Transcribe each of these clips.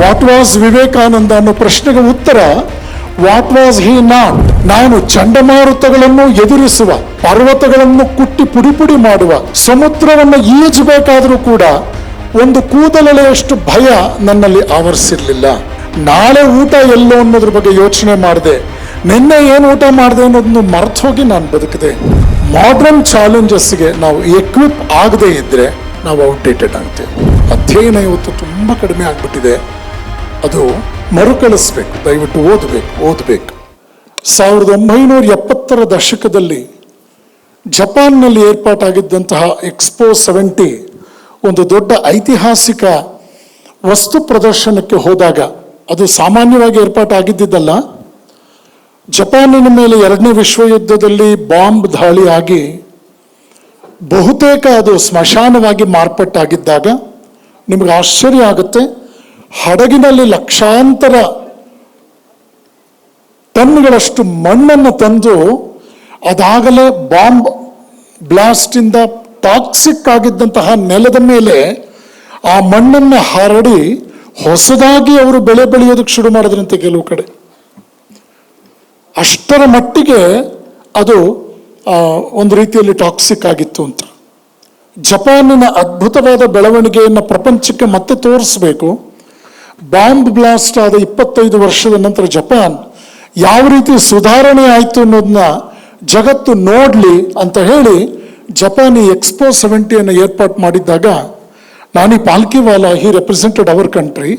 What was Vivekananda ಅನ್ನೋ ಪ್ರಶ್ನೆಗೆ ಉತ್ತರ ವಾಟ್ ವಾಸ್ ಹಿ ನಾಟ್ ನಾನು ಚಂಡಮಾರುತಗಳನ್ನು ಎದುರಿಸುವ ಪರ್ವತಗಳನ್ನು ಕುಟ್ಟಿ ಪುಡಿ ಪುಡಿ ಮಾಡುವ ಸಮುದ್ರವನ್ನು ಈಜಬೇಕಾದರೂ ಕೂಡ ಒಂದು ಕೂದಲೆಳೆಯಷ್ಟು ಭಯ ನನ್ನಲ್ಲಿ ಆವರಿಸಿರ್ಲಿಲ್ಲ ನಾಳೆ ಊಟ ಎಲ್ಲೋ ಅನ್ನೋದ್ರ ಬಗ್ಗೆ ಯೋಚನೆ ಮಾಡಿದೆ. ನಿನ್ನೆ ಏನು ಊಟ ಮಾಡಿದೆ ಅನ್ನೋದನ್ನು ಮರ್ತು ಹೋಗಿ ನಾನು ಬದುಕಿದೆ. ಮಾಡ್ರನ್ ಚಾಲೆಂಜಸ್ಗೆ ನಾವು ಎಕ್ವಿಪ್ ಆಗದೆ ಇದ್ರೆ ನಾವು ಔಟ್ಡೇಟೆಡ್ ಆಗ್ತೇವೆ. ಅಧ್ಯಯನ ಇವತ್ತು ತುಂಬ ಕಡಿಮೆ ಆಗ್ಬಿಟ್ಟಿದೆ. ಅದು ಮರುಕಳಿಸ್ಬೇಕು. ದಯವಿಟ್ಟು ಓದಬೇಕು ಓದಬೇಕು. ಸಾವಿರದ ಒಂಬೈನೂರ ಎಪ್ಪತ್ತರ ದಶಕದಲ್ಲಿ ಜಪಾನ್ನಲ್ಲಿ ಏರ್ಪಾಟಾಗಿದ್ದಂತಹ ಎಕ್ಸ್ಪೋ ಸೆವೆಂಟಿ ಒಂದು ದೊಡ್ಡ ಐತಿಹಾಸಿಕ ವಸ್ತು ಪ್ರದರ್ಶನಕ್ಕೆ ಹೋದಾಗ ಅದು ಸಾಮಾನ್ಯವಾಗಿ ಏರ್ಪಾಟಾಗಿದ್ದಿದ್ದಲ್ಲ. ಜಪಾನಿನ ಮೇಲೆ ಎರಡನೇ ವಿಶ್ವ ಯುದ್ಧದಲ್ಲಿ ಬಾಂಬ್ ದಾಳಿ ಆಗಿ ಬಹುತೇಕ ಅದು ಸ್ಮಶಾನವಾಗಿ ಮಾರ್ಪಟ್ಟಾಗಿದ್ದಾಗ ನಿಮಗೆ ಆಶ್ಚರ್ಯ ಆಗುತ್ತೆ. ಹಡಗಿನಲ್ಲಿ ಲಕ್ಷಾಂತರ ಟನ್ಗಳಷ್ಟು ಮಣ್ಣನ್ನು ತಂದು ಅದಾಗಲೇ ಬಾಂಬ್ ಬ್ಲಾಸ್ಟಿಂದ ಟಾಕ್ಸಿಕ್ ಆಗಿದ್ದಂತಹ ನೆಲದ ಮೇಲೆ ಆ ಮಣ್ಣನ್ನು ಹರಡಿ ಹೊಸದಾಗಿ ಅವರು ಬೆಳೆ ಬೆಳೆಯೋದಕ್ಕೆ ಶುರು ಮಾಡಿದ್ರಂತೆ ಕೆಲವು ಕಡೆ. ಅಷ್ಟರ ಮಟ್ಟಿಗೆ ಅದು ಒಂದು ರೀತಿಯಲ್ಲಿ ಟಾಕ್ಸಿಕ್ ಆಗಿತ್ತು ಅಂತ. ಜಪಾನಿನ ಅದ್ಭುತವಾದ ಬೆಳವಣಿಗೆಯನ್ನು ಪ್ರಪಂಚಕ್ಕೆ ಮತ್ತೆ ತೋರಿಸಬೇಕು. ಬಾಂಬ್ ಬ್ಲಾಸ್ಟ್ ಆದ ಇಪ್ಪತ್ತೈದು ವರ್ಷದ ನಂತರ ಜಪಾನ್ ಯಾವ ರೀತಿ ಸುಧಾರಣೆ ಆಯಿತು ಅನ್ನೋದನ್ನ ಜಗತ್ತು ನೋಡಲಿ ಅಂತ ಹೇಳಿ ಜಪಾನ್ ಈ ಎಕ್ಸ್ಪೋ ಸೆವೆಂಟಿಯನ್ನು ಏರ್ಪಾಟ್ ಮಾಡಿದ್ದಾಗ Nani Palkhivala, he represented our country.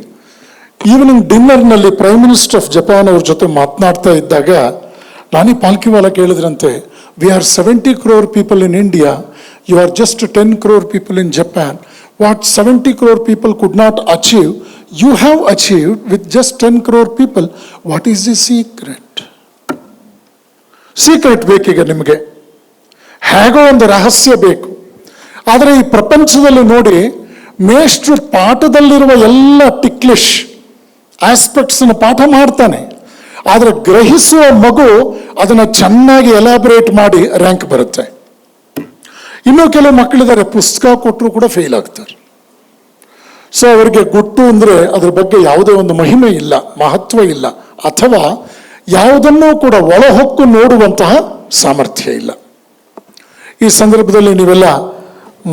Evening ಡಿನ್ನರ್ನಲ್ಲಿ prime minister of Japan ಅವ್ರ ಜೊತೆ ಮಾತನಾಡ್ತಾ ಇದ್ದಾಗ ನಾನಿ ಪಾಲ್ಕಿವಾಲ ಕೇಳಿದ್ರಂತೆ we are seventy crore people in India you are just ten crore people in Japan what seventy crore people could not achieve you have achieved with just ten crore people what is the secret secret ಬೇಕೀಗ ನಿಮಗೆ. ಹೇಗೋ ಒಂದು ರಹಸ್ಯ ಬೇಕು. ಆದರೆ ಈ ಪ್ರಪಂಚದಲ್ಲಿ ನೋಡಿ, ಮೇಷ್ಟ್ರು ಪಾಠದಲ್ಲಿರುವ ಎಲ್ಲ ಟಿಕ್ಲಿಶ್ ಆಸ್ಪೆಕ್ಟ್ಸ್ನ ಪಾಠ ಮಾಡ್ತಾನೆ. ಆದರೆ ಗ್ರಹಿಸುವ ಮಗು ಅದನ್ನು ಚೆನ್ನಾಗಿ ಎಲಾಬರೇಟ್ ಮಾಡಿ ರ್ಯಾಂಕ್ ಬರುತ್ತೆ. ಇನ್ನೂ ಕೆಲವು ಮಕ್ಕಳಿದ್ದಾರೆ, ಪುಸ್ತಕ ಕೊಟ್ಟರು ಕೂಡ ಫೇಲ್ ಆಗ್ತಾರೆ. ಸೊ ಅವರಿಗೆ ಗುಟ್ಟು ಅಂದರೆ ಅದ್ರ ಬಗ್ಗೆ ಯಾವುದೇ ಒಂದು ಮಹಿಮೆ ಇಲ್ಲ, ಮಹತ್ವ ಇಲ್ಲ, ಅಥವಾ ಯಾವುದನ್ನೂ ಕೂಡ ಒಳಹೊಕ್ಕು ನೋಡುವಂತಹ ಸಾಮರ್ಥ್ಯ ಇಲ್ಲ. ಈ ಸಂದರ್ಭದಲ್ಲಿ ನೀವೆಲ್ಲ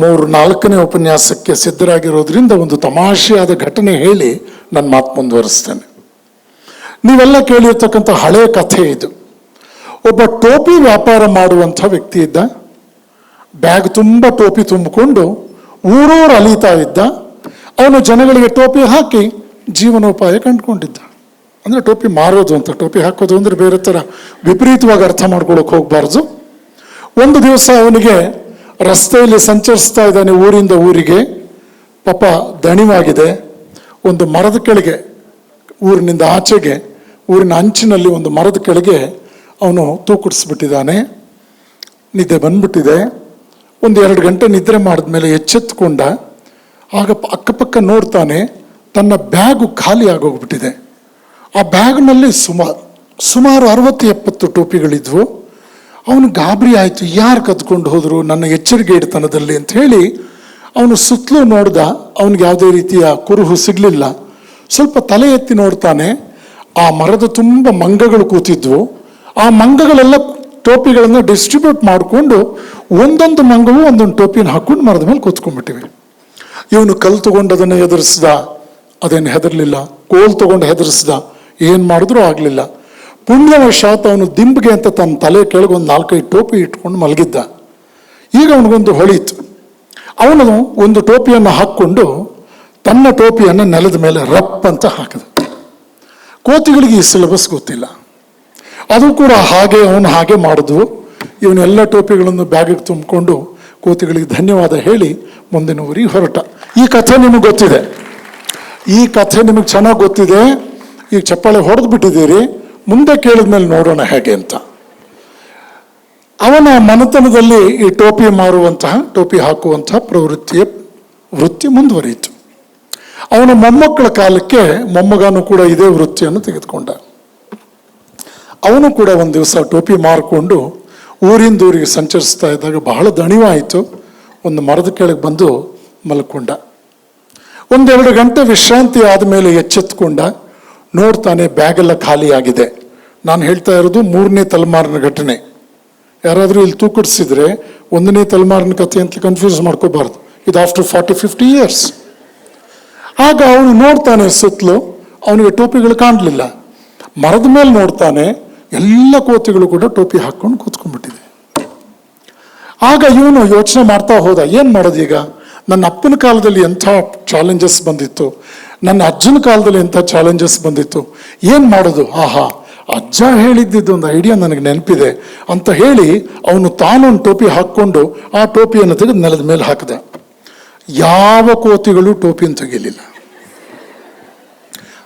ಮೂರು ನಾಲ್ಕನೇ ಉಪನ್ಯಾಸಕ್ಕೆ ಸಿದ್ಧರಾಗಿರೋದ್ರಿಂದ ಒಂದು ತಮಾಷೆಯಾದ ಘಟನೆ ಹೇಳಿ ನನ್ನ ಮಾತು ಮುಂದುವರಿಸ್ತೇನೆ. ನೀವೆಲ್ಲ ಕೇಳಿರ್ತಕ್ಕಂಥ ಹಳೆಯ ಕಥೆ ಇದು. ಒಬ್ಬ ಟೋಪಿ ವ್ಯಾಪಾರ ಮಾಡುವಂಥ ವ್ಯಕ್ತಿ ಇದ್ದ. ಬ್ಯಾಗ್ ತುಂಬ ಟೋಪಿ ತುಂಬಿಕೊಂಡು ಊರೂರು ಅಲೀತಾ ಇದ್ದ. ಅವನು ಜನಗಳಿಗೆ ಟೋಪಿ ಹಾಕಿ ಜೀವನೋಪಾಯ ಕಂಡುಕೊಂಡಿದ್ದ. ಅಂದರೆ ಟೋಪಿ ಮಾರೋದು ಅಂತ, ಟೋಪಿ ಹಾಕೋದು ಅಂದರೆ ಬೇರೆ ಥರ ವಿಪರೀತವಾಗಿ ಅರ್ಥ ಮಾಡ್ಕೊಳಕ್ಕೆ ಹೋಗಬಾರ್ದು. ಒಂದು ದಿವಸ ಅವನಿಗೆ ರಸ್ತೆಯಲ್ಲಿ ಸಂಚರಿಸ್ತಾ ಇದ್ದಾನೆ ಊರಿಂದ ಊರಿಗೆ. ಪಾಪ ದಣಿವಾಗಿದೆ. ಒಂದು ಮರದ ಕೆಳಗೆ, ಊರಿನಿಂದ ಆಚೆಗೆ ಊರಿನ ಅಂಚಿನಲ್ಲಿ ಒಂದು ಮರದ ಕೆಳಗೆ ಅವನು ತೂಕುಡಿಸ್ಬಿಟ್ಟಿದ್ದಾನೆ. ನಿದ್ದೆ ಬಂದ್ಬಿಟ್ಟಿದೆ. ಒಂದು ಎರಡು ಗಂಟೆ ನಿದ್ರೆ ಮಾಡಿದ್ಮೇಲೆ ಎಚ್ಚೆತ್ತುಕೊಂಡ, ಆಗ ಅಕ್ಕಪಕ್ಕ ನೋಡ್ತಾನೆ, ತನ್ನ ಬ್ಯಾಗು ಖಾಲಿ ಆಗೋಗ್ಬಿಟ್ಟಿದೆ. ಆ ಬ್ಯಾಗ್ನಲ್ಲಿ ಸುಮಾರು ಸುಮಾರು ಅರವತ್ತು ಎಪ್ಪತ್ತು ಟೋಪಿಗಳಿದ್ವು. ಅವನು ಗಾಬರಿ ಆಯಿತು, ಯಾರು ಕದ್ಕೊಂಡು ಹೋದರು, ನನ್ನ ಎಚ್ಚರಿಕೆ ಇಡ್ತನದಲ್ಲಿ ಅಂತ ಹೇಳಿ ಅವನು ಸುತ್ತಲೂ ನೋಡ್ದ, ಅವನಿಗೆ ಯಾವುದೇ ರೀತಿಯ ಕುರುಹು ಸಿಗಲಿಲ್ಲ. ಸ್ವಲ್ಪ ತಲೆ ಎತ್ತಿ ನೋಡ್ತಾನೆ ಆ ಮರದ ತುಂಬ ಮಂಗಗಳು ಕೂತಿದ್ವು. ಆ ಮಂಗಗಳೆಲ್ಲ ಟೋಪಿಗಳನ್ನು ಡಿಸ್ಟ್ರಿಬ್ಯೂಟ್ ಮಾಡಿಕೊಂಡು ಒಂದೊಂದು ಮಂಗವು ಒಂದೊಂದು ಟೋಪಿನ ಹಾಕೊಂಡು ಮರದ ಮೇಲೆ ಕೂತ್ಕೊಂಡ್ಬಿಟ್ಟಿವೆ. ಇವನು ಕಲ್ ತಗೊಂಡು ಅದನ್ನು ಎದುರಿಸ್ದ ಅದೇನು ಹೆದರ್ಲಿಲ್ಲ. ಕೋಲ್ ತಗೊಂಡು ಹೆದರಿಸ್ದ. ಏನು ಮಾಡಿದ್ರೂ ಆಗಲಿಲ್ಲ. ಪುಣ್ಯವಶಾತ್ ಅವನು ದಿಂಬಿಗೆ ಅಂತ ತನ್ನ ತಲೆ ಕೆಳಗೆ ಒಂದು ನಾಲ್ಕೈದು ಟೋಪಿ ಇಟ್ಕೊಂಡು ಮಲಗಿದ್ದ. ಈಗ ಅವನಿಗೊಂದು ಹೊಳೀತು. ಅವನು ಒಂದು ಟೋಪಿಯನ್ನು ಹಾಕ್ಕೊಂಡು ತನ್ನ ಟೋಪಿಯನ್ನು ನೆಲದ ಮೇಲೆ ರಪ್ ಅಂತ ಹಾಕಿದ. ಕೋತಿಗಳಿಗೆ ಈ ಸಿಲೆಬಸ್ ಗೊತ್ತಿಲ್ಲ. ಅದು ಕೂಡ ಹಾಗೆ, ಅವನು ಹಾಗೆ ಮಾಡಿದ್ವು. ಇವನ್ನೆಲ್ಲ ಟೋಪಿಗಳನ್ನು ಬ್ಯಾಗಿಗೆ ತುಂಬಿಕೊಂಡು ಕೋತಿಗಳಿಗೆ ಧನ್ಯವಾದ ಹೇಳಿ ಮುಂದಿನ ಊರಿಗೆ ಹೊರಟ. ಈ ಕಥೆ ನಿಮಗೆ ಗೊತ್ತಿದೆ. ಈ ಕಥೆ ನಿಮಗೆ ಚೆನ್ನಾಗಿ ಗೊತ್ತಿದೆ. ಈಗ ಚಪ್ಪಾಳೆ ಹೊಡೆದು ಬಿಟ್ಟಿದ್ದೀರಿ. ಮುಂದೆ ಕೇಳಿದ ಮೇಲೆ ನೋಡೋಣ ಹೇಗೆ ಅಂತ. ಅವನ ಮನೆತನದಲ್ಲಿ ಈ ಟೋಪಿ ಮಾರುವಂತಹ, ಟೋಪಿ ಹಾಕುವಂತಹ ಪ್ರವೃತ್ತಿಯ ವೃತ್ತಿ ಮುಂದುವರಿಯಿತು. ಅವನ ಮೊಮ್ಮಕ್ಕಳ ಕಾಲಕ್ಕೆ ಮೊಮ್ಮಗನು ಕೂಡ ಇದೇ ವೃತ್ತಿಯನ್ನು ತೆಗೆದುಕೊಂಡ. ಅವನು ಕೂಡ ಒಂದು ದಿವಸ ಟೋಪಿ ಮಾರಿಕೊಂಡು ಊರಿಂದ ಊರಿಗೆ ಸಂಚರಿಸ್ತಾ ಇದ್ದಾಗ ಬಹಳ ದಣಿವಾಯಿತು. ಒಂದು ಮರದ ಕೆಳಗೆ ಬಂದು ಮಲ್ಕೊಂಡ. ಒಂದೆರಡು ಗಂಟೆ ವಿಶ್ರಾಂತಿ ಆದಮೇಲೆ ಎಚ್ಚೆತ್ಕೊಂಡ. ನೋಡ್ತಾನೆ ಬ್ಯಾಗೆಲ್ಲ ಖಾಲಿಯಾಗಿದೆ. ನಾನು ಹೇಳ್ತಾ ಇರೋದು ಮೂರನೇ ತಲೆಮಾರಿನ ಘಟನೆ. ಯಾರಾದರೂ ಇಲ್ಲಿ ತೂಕಡಿಸಿದ್ರೆ ಒಂದನೇ ತಲೆಮಾರಿನ ಕಥೆ ಅಂತ ಕನ್ಫ್ಯೂಸ್ ಮಾಡ್ಕೋಬಾರ್ದು. ಇದು ಆಫ್ಟರ್ ಫಾರ್ಟಿ ಫಿಫ್ಟಿ ಇಯರ್ಸ್ ಆಗ ಅವನು ನೋಡ್ತಾನೆ ಸುತ್ತಲೂ, ಅವನಿಗೆ ಟೋಪಿಗಳು ಕಾಣಲಿಲ್ಲ. ಮರದ ಮೇಲೆ ನೋಡ್ತಾನೆ, ಎಲ್ಲ ಕೋತಿಗಳು ಕೂಡ ಟೋಪಿ ಹಾಕ್ಕೊಂಡು ಕೂತ್ಕೊಂಡ್ಬಿಟ್ಟಿದೆ. ಆಗ ಇವನು ಯೋಚನೆ ಮಾಡ್ತಾ ಹೋದ, ಏನು ಮಾಡೋದು ಈಗ? ನನ್ನ ಅಪ್ಪನ ಕಾಲದಲ್ಲಿ ಎಂಥ ಚಾಲೆಂಜಸ್ ಬಂದಿತ್ತು? ನನ್ನ ಅಜ್ಜನ ಕಾಲದಲ್ಲಿ ಎಂಥ ಚಾಲೆಂಜಸ್ ಬಂದಿತ್ತು? ಏನು ಮಾಡೋದು? ಆಹಾ, ಅಜ್ಜ ಹೇಳಿದ್ದಿದ್ದು ಒಂದು ಐಡಿಯಾ ನನಗೆ ನೆನಪಿದೆ. ಅಂತ ಹೇಳಿ ಅವನು ತಾನೊಂದು ಟೋಪಿ ಹಾಕ್ಕೊಂಡು ಆ ಟೋಪಿಯನ್ನು ತೆಗೆದು ನೆಲದ ಮೇಲೆ ಹಾಕಿದ. ಯಾವ ಕೋತಿಗಳು ಟೋಪಿಯನ್ನು ತೆಗೆಯಲಿಲ್ಲ.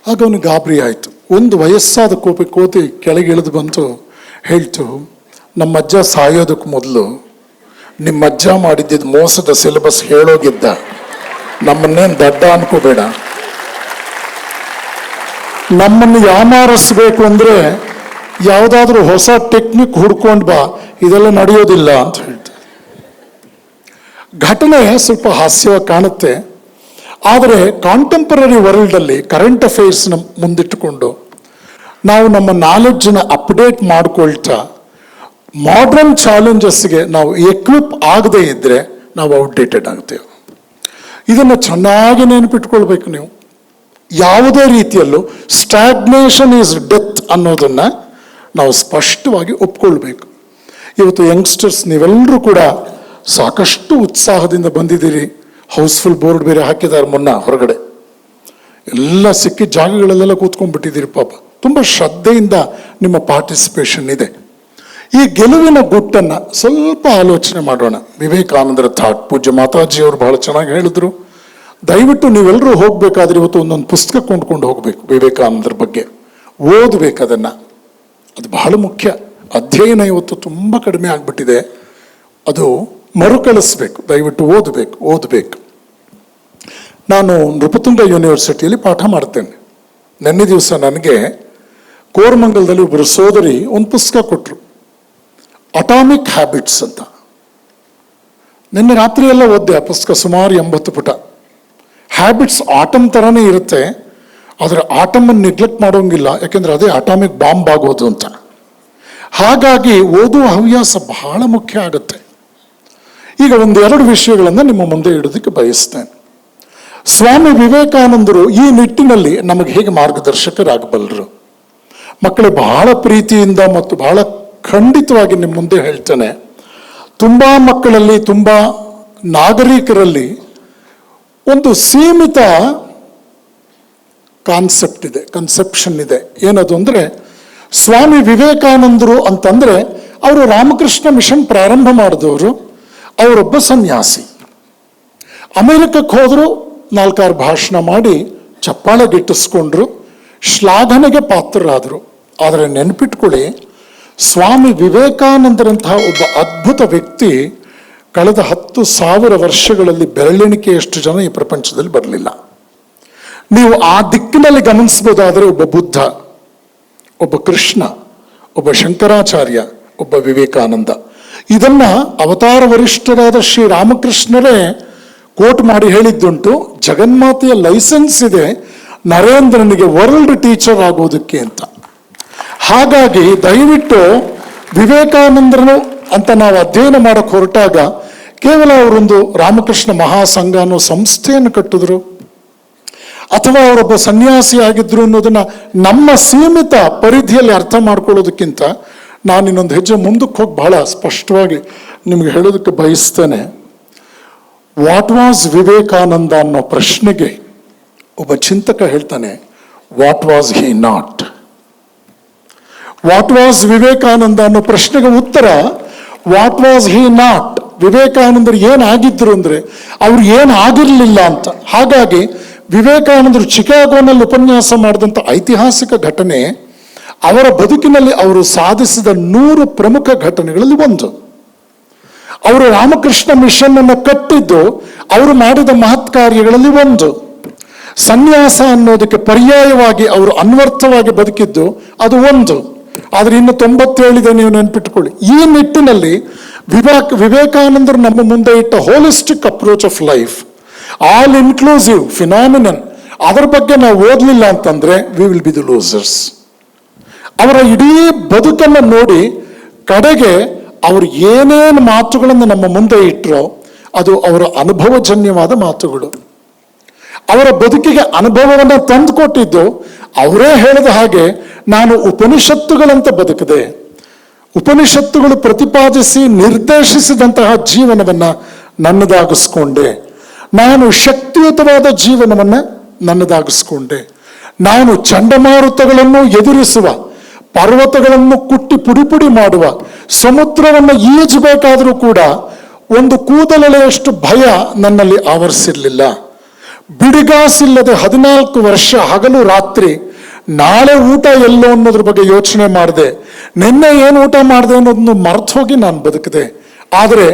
ಆಗ ಅವನು ಗಾಬರಿ ಆಯಿತು. ಒಂದು ವಯಸ್ಸಾದ ಕೋಪಿ, ಕೋತಿ ಕೆಳಗೆ ಇಳಿದು ಬಂತು. ಹೇಳ್ತು, ನಮ್ಮ ಅಜ್ಜ ಸಾಯೋದಕ್ಕೆ ಮೊದಲು ನಿಮ್ಮ ಅಜ್ಜ ಮಾಡಿದ್ದಿದ್ದು ಮೋಸದ ಸಿಲೆಬಸ್ ಹೇಳೋಗಿದ್ದ. ನಮ್ಮನ್ನೇನು ದಡ್ಡ ಅನ್ಕೋಬೇಡ. ನಮ್ಮನ್ನು ಯಾಮಾರಿಸ್ಬೇಕು ಅಂದರೆ ಯಾವುದಾದ್ರೂ ಹೊಸ ಟೆಕ್ನಿಕ್ ಹುಡ್ಕೊಂಡು ಬಾ. ಇದೆಲ್ಲ ನಡೆಯೋದಿಲ್ಲ, ಅಂತ ಹೇಳ್ತಾರೆ ಘಟನೆ ಸ್ವಲ್ಪ ಹಾಸ್ಯವಾಗಿ ಕಾಣುತ್ತೆ. ಆದರೆ ಕಾಂಟೆಂಪರರಿ ವರ್ಲ್ಡಲ್ಲಿ ಕರೆಂಟ್ ಅಫೇರ್ಸ್ನ ಮುಂದಿಟ್ಟುಕೊಂಡು ನಾವು ನಮ್ಮ ನಾಲೆಡ್ಜನ್ನ ಅಪ್ಡೇಟ್ ಮಾಡ್ಕೊಳ್ತಾ ಮಾಡ್ರನ್ ಚಾಲೆಂಜಸ್ಗೆ ನಾವು ಎಕ್ವಿಪ್ ಆಗದೇ ಇದ್ದರೆ ನಾವು ಔಟ್ಡೇಟೆಡ್ ಆಗ್ತೇವೆ. ಇದನ್ನು ಚೆನ್ನಾಗಿ ನೆನಪಿಟ್ಕೊಳ್ಬೇಕು ನೀವು. ಯಾವುದೇ ರೀತಿಯಲ್ಲೂ ಸ್ಟಾಗ್ನೇಷನ್ ಈಸ್ ಡೆತ್ ಅನ್ನೋದನ್ನ ನಾವು ಸ್ಪಷ್ಟವಾಗಿ ಒಪ್ಕೊಳ್ಬೇಕು. ಇವತ್ತು ಯಂಗ್ಸ್ಟರ್ಸ್ ನೀವೆಲ್ಲರೂ ಕೂಡ ಸಾಕಷ್ಟು ಉತ್ಸಾಹದಿಂದ ಬಂದಿದ್ದೀರಿ. ಹೌಸ್ಫುಲ್ ಬೋರ್ಡ್ ಬೇರೆ ಹಾಕಿದ್ದಾರೆ ಮೊನ್ನ ಹೊರಗಡೆ. ಎಲ್ಲ ಸಿಕ್ಕಿ ಜಾಗಗಳಲ್ಲೆಲ್ಲ ಕೂತ್ಕೊಂಡ್ಬಿಟ್ಟಿದ್ದೀರಿ ಪಾಪ. ತುಂಬ ಶ್ರದ್ಧೆಯಿಂದ ನಿಮ್ಮ ಪಾರ್ಟಿಸಿಪೇಷನ್ ಇದೆ. ಈ ಗೆಲುವಿನ ಗುಟ್ಟನ್ನು ಸ್ವಲ್ಪ ಆಲೋಚನೆ ಮಾಡೋಣ. ವಿವೇಕಾನಂದರ ಥಾಟ್ ಪೂಜ್ಯ ಮಾತಾಜಿಯವರು ಬಹಳ ಚೆನ್ನಾಗಿ ಹೇಳಿದ್ರು. ದಯವಿಟ್ಟು ನೀವೆಲ್ಲರೂ ಹೋಗ್ಬೇಕಾದ್ರೆ ಇವತ್ತು ಒಂದೊಂದು ಪುಸ್ತಕ ಕೊಂಡ್ಕೊಂಡು ಹೋಗ್ಬೇಕು ವಿವೇಕಾನಂದರ ಬಗ್ಗೆ. ಓದಬೇಕು ಅದನ್ನು. ಅದು ಬಹಳ ಮುಖ್ಯ. ಅಧ್ಯಯನ ಇವತ್ತು ತುಂಬ ಕಡಿಮೆ ಆಗಿಬಿಟ್ಟಿದೆ. ಅದು ಮರುಕಳಿಸ್ಬೇಕು, ದಯವಿಟ್ಟು ಓದಬೇಕು ಓದಬೇಕು. ನಾನು ನೃಪತುಂಗ ಯೂನಿವರ್ಸಿಟಿಯಲ್ಲಿ ಪಾಠ ಮಾಡ್ತೇನೆ. ನೆನ್ನೆ ದಿವಸ ನನಗೆ ಕೋರಮಂಗಲದಲ್ಲಿ ಒಬ್ಬರು ಸೋದರಿ ಒಂದು ಪುಸ್ತಕ ಕೊಟ್ಟರು ಅಟಾಮಿಕ್ ಹ್ಯಾಬಿಟ್ಸ್ ಅಂತ. ನಿನ್ನೆ ರಾತ್ರಿ ಎಲ್ಲ ಓದ್ದೆ ಆ ಪುಸ್ತಕ ಸುಮಾರು ಎಂಬತ್ತು ಪುಟ. ಹ್ಯಾಬಿಟ್ಸ್ ಆಟಮ್ ಥರನೇ ಇರುತ್ತೆ. ಆದರೆ ಆಟಮನ್ನು ನೆಗ್ಲೆಕ್ಟ್ ಮಾಡೋಂಗಿಲ್ಲ, ಯಾಕೆಂದರೆ ಅದೇ ಅಟಾಮಿಕ್ ಬಾಂಬ್ ಆಗೋದು ಅಂತ. ಹಾಗಾಗಿ ಓದುವ ಹವ್ಯಾಸ ಬಹಳ ಮುಖ್ಯ ಆಗುತ್ತೆ. ಈಗ ಒಂದು ಎರಡು ವಿಷಯಗಳನ್ನು ನಿಮ್ಮ ಮುಂದೆ ಇಡೋದಕ್ಕೆ ಬಯಸ್ತೇನೆ. ಸ್ವಾಮಿ ವಿವೇಕಾನಂದರು ಈ ನಿಟ್ಟಿನಲ್ಲಿ ನಮಗೆ ಹೇಗೆ ಮಾರ್ಗದರ್ಶಕರಾಗಬಲ್ಲರು? ಮಕ್ಕಳು ಬಹಳ ಪ್ರೀತಿಯಿಂದ ಮತ್ತು ಬಹಳ ಖಂಡಿತವಾಗಿ ನಿಮ್ಮ ಮುಂದೆ ಹೇಳ್ತೇನೆ, ತುಂಬ ಮಕ್ಕಳಲ್ಲಿ, ತುಂಬ ನಾಗರಿಕರಲ್ಲಿ ಒಂದು ಸೀಮಿತ ಕಾನ್ಸೆಪ್ಟ್ ಇದೆ ಕನ್ಸೆಪ್ಷನ್ ಇದೆ. ಏನದು ಅಂದರೆ, ಸ್ವಾಮಿ ವಿವೇಕಾನಂದರು ಅಂತಂದರೆ, ಅವರು ರಾಮಕೃಷ್ಣ ಮಿಷನ್ ಪ್ರಾರಂಭ ಮಾಡಿದವರು. ಅವರೊಬ್ಬ ಸನ್ಯಾಸಿ. ಅಮೆರಿಕಕ್ಕೆ ಹೋದರು ನಾಲ್ಕಾರು ಭಾಷಣ ಮಾಡಿ ಚಪ್ಪಾಳೆ ಗಿಟ್ಟಿಸ್ಕೊಂಡ್ರು ಶ್ಲಾಘನೆಗೆ ಪಾತ್ರರಾದರು. ಆದರೆ ನೆನಪಿಟ್ಕೊಳ್ಳಿ, ಸ್ವಾಮಿ ವಿವೇಕಾನಂದರಂತಹ ಒಬ್ಬ ಅದ್ಭುತ ವ್ಯಕ್ತಿ ಕಳೆದ ಹತ್ತು ಸಾವಿರ ವರ್ಷಗಳಲ್ಲಿ ಬೆರಳೆಣಿಕೆಯಷ್ಟು ಜನ ಈ ಪ್ರಪಂಚದಲ್ಲಿ ಬರಲಿಲ್ಲ. ನೀವು ಆ ದಿಕ್ಕಿನಲ್ಲಿ ಗಮನಿಸಬಹುದಾದರೆ ಒಬ್ಬ ಬುದ್ಧ, ಒಬ್ಬ ಕೃಷ್ಣ, ಒಬ್ಬ ಶಂಕರಾಚಾರ್ಯ, ಒಬ್ಬ ವಿವೇಕಾನಂದ. ಇದನ್ನ ಅವತಾರ ವರಿಷ್ಠರಾದ ಶ್ರೀ ರಾಮಕೃಷ್ಣರೇ ಕೋಟ್ ಮಾಡಿ ಹೇಳಿದ್ದುಂಟು, ಜಗನ್ಮಾತೆಯ ಲೈಸೆನ್ಸ್ ಇದೆ, ನರೇಂದ್ರನಿಗೆ ವರ್ಲ್ಡ್ ಟೀಚರ್ ಆಗೋದಕ್ಕೆ ಅಂತ. ಹಾಗಾಗಿ ದಯವಿಟ್ಟು ವಿವೇಕಾನಂದರನು ಅಂತ ನಾವು ಅಧ್ಯಯನ ಮಾಡಕ್ಕೆ ಹೊರಟಾಗ ಕೇವಲ ಅವರೊಂದು ರಾಮಕೃಷ್ಣ ಮಹಾಸಂಘ ಅನ್ನೋ ಸಂಸ್ಥೆಯನ್ನು ಕಟ್ಟಿದ್ರು. ಅಥವಾ ಅವರೊಬ್ಬ ಸನ್ಯಾಸಿ ಆಗಿದ್ರು ಅನ್ನೋದನ್ನ ನಮ್ಮ ಸೀಮಿತ ಪರಿಧಿಯಲ್ಲಿ ಅರ್ಥ ಮಾಡ್ಕೊಳ್ಳೋದಕ್ಕಿಂತ ನಾನು ಇನ್ನೊಂದು ಹೆಜ್ಜೆ ಮುಂದಕ್ಕೆ ಹೋಗಿ ಬಹಳ ಸ್ಪಷ್ಟವಾಗಿ ನಿಮಗೆ ಹೇಳೋದಕ್ಕೆ ಬಯಸ್ತೇನೆ. ವಾಟ್ ವಾಸ್ ವಿವೇಕಾನಂದ ಅನ್ನೋ ಪ್ರಶ್ನೆಗೆ ಒಬ್ಬ ಚಿಂತಕ ಹೇಳ್ತಾನೆ what was he not what was Vivekananda ಅನ್ನೋ ಪ್ರಶ್ನೆಗೆ ಉತ್ತರ ವಾಟ್ ವಾಸ್ ಹಿ ನಾಟ್ ವಿವೇಕಾನಂದರು ಏನಾಗಿದ್ರು ಅಂದ್ರೆ, ಅವ್ರು ಏನು ಆಗಿರಲಿಲ್ಲ ಅಂತ. ಹಾಗಾಗಿ ವಿವೇಕಾನಂದರು ಚಿಕಾಗೋನಲ್ಲಿ ಉಪನ್ಯಾಸ ಮಾಡಿದಂಥ ಐತಿಹಾಸಿಕ ಘಟನೆ ಅವರ ಬದುಕಿನಲ್ಲಿ ಅವರು ಸಾಧಿಸಿದ ನೂರು ಪ್ರಮುಖ ಘಟನೆಗಳಲ್ಲಿ ಒಂದು. ಅವರು ರಾಮಕೃಷ್ಣ ಮಿಷನ್ ಅನ್ನು ಕಟ್ಟಿದ್ದು ಅವರು ಮಾಡಿದ ಮಹತ್ ಕಾರ್ಯಗಳಲ್ಲಿ ಒಂದು. ಸನ್ಯಾಸ ಅನ್ನೋದಕ್ಕೆ ಪರ್ಯಾಯವಾಗಿ ಅವರು ಅನ್ವರ್ಥವಾಗಿ ಬದುಕಿದ್ದು ಅದು ಒಂದು. ಆದ್ರೆ ಇನ್ನು ತೊಂಬತ್ತೇಳಿದೆ ನೀವು ನೆನ್ಪಿಟ್ಕೊಳ್ಳಿ. ಈ ನಿಟ್ಟಿನಲ್ಲಿ ವಿವೇಕ್ ವಿವೇಕಾನಂದರು ನಮ್ಮ ಮುಂದೆ ಇಟ್ಟ holistic approach of life all inclusive phenomenon ಅದರ ಬಗ್ಗೆ ನಾವು ಓದಲಿಲ್ಲ ಅಂತಂದ್ರೆ we will be the losers ಅವರ ಇಡೀ ಬದುಕನ್ನು ನೋಡಿ ಕಡೆಗೆ ಅವರು ಏನೇನು ಮಾತುಗಳನ್ನು ನಮ್ಮ ಮುಂದೆ ಇಟ್ಟರೋ ಅದು ಅವರ ಅನುಭವಜನ್ಯವಾದ ಮಾತುಗಳು. ಅವರ ಬದುಕಿಗೆ ಅನುಭವವನ್ನು ತಂದುಕೊಟ್ಟಿದ್ದು ಅವರೇ ಹೇಳಿದ ಹಾಗೆ ನಾನು ಉಪನಿಷತ್ತುಗಳಂತ ಬದುಕಿದೆ. ಉಪನಿಷತ್ತುಗಳು ಪ್ರತಿಪಾದಿಸಿ ನಿರ್ದೇಶಿಸಿದಂತಹ ಜೀವನವನ್ನ ನನ್ನದಾಗಿಸ್ಕೊಂಡೆ. ನಾನು ಶಕ್ತಿಯುತವಾದ ಜೀವನವನ್ನ ನನ್ನದಾಗಿಸ್ಕೊಂಡೆ. ನಾನು ಚಂಡಮಾರುತಗಳನ್ನು ಎದುರಿಸುವ ಪರ್ವತಗಳನ್ನು ಕುಟ್ಟಿ ಪುಡಿ ಪುಡಿ ಮಾಡುವ ಸಮುದ್ರವನ್ನು ಈಜಬೇಕಾದರೂ ಕೂಡ ಒಂದು ಕೂದಲೆಳೆಯಷ್ಟು ಭಯ ನನ್ನಲ್ಲಿ ಆವರಿಸಿರ್ಲಿಲ್ಲ. ಬಿಡಿಗಾಸಿಲ್ಲದೆ ಹದಿನಾಲ್ಕು ವರ್ಷ ಹಗಲು ರಾತ್ರಿ ನಾಳೆ ಊಟ ಎಲ್ಲೋ ಅನ್ನೋದ್ರ ಬಗ್ಗೆ ಯೋಚನೆ ಮಾಡಿದೆ. ನಿನ್ನೆ ಏನು ಊಟ ಮಾಡಿದೆ ಅನ್ನೋದನ್ನು ಮರೆತು ಹೋಗಿ ನಾನು ಬದುಕಿದೆ. ಆದರೆ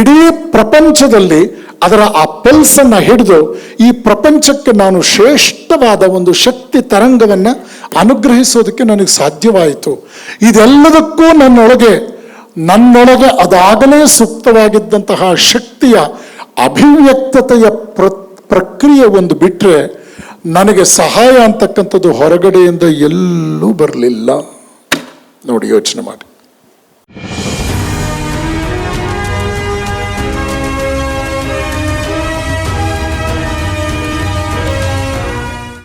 ಇಡೀ ಪ್ರಪಂಚದಲ್ಲಿ ಅದರ ಆ ಪಲ್ಸನ್ನ ಹಿಡಿದು ಈ ಪ್ರಪಂಚಕ್ಕೆ ನಾನು ಶ್ರೇಷ್ಠವಾದ ಒಂದು ಶಕ್ತಿ ತರಂಗವನ್ನು ಅನುಗ್ರಹಿಸೋದಕ್ಕೆ ನನಗೆ ಸಾಧ್ಯವಾಯಿತು. ಇದೆಲ್ಲದಕ್ಕೂ ನನ್ನೊಳಗೆ ನನ್ನೊಳಗೆ ಅದಾಗಲೇ ಸೂಕ್ತವಾಗಿದ್ದಂತಹ ಶಕ್ತಿಯ ಅಭಿವ್ಯಕ್ತತೆಯ ಪ್ರ, ಪ್ರಕ್ರಿಯೆ ಒಂದು ಬಿಟ್ಟರೆ ನನಗೆ ಸಹಾಯ ಅಂತಕ್ಕಂಥದ್ದು ಹೊರಗಡೆಯಿಂದ ಎಲ್ಲೂ ಬರಲಿಲ್ಲ. ನೋಡಿ ಯೋಚನೆ ಮಾಡಿ.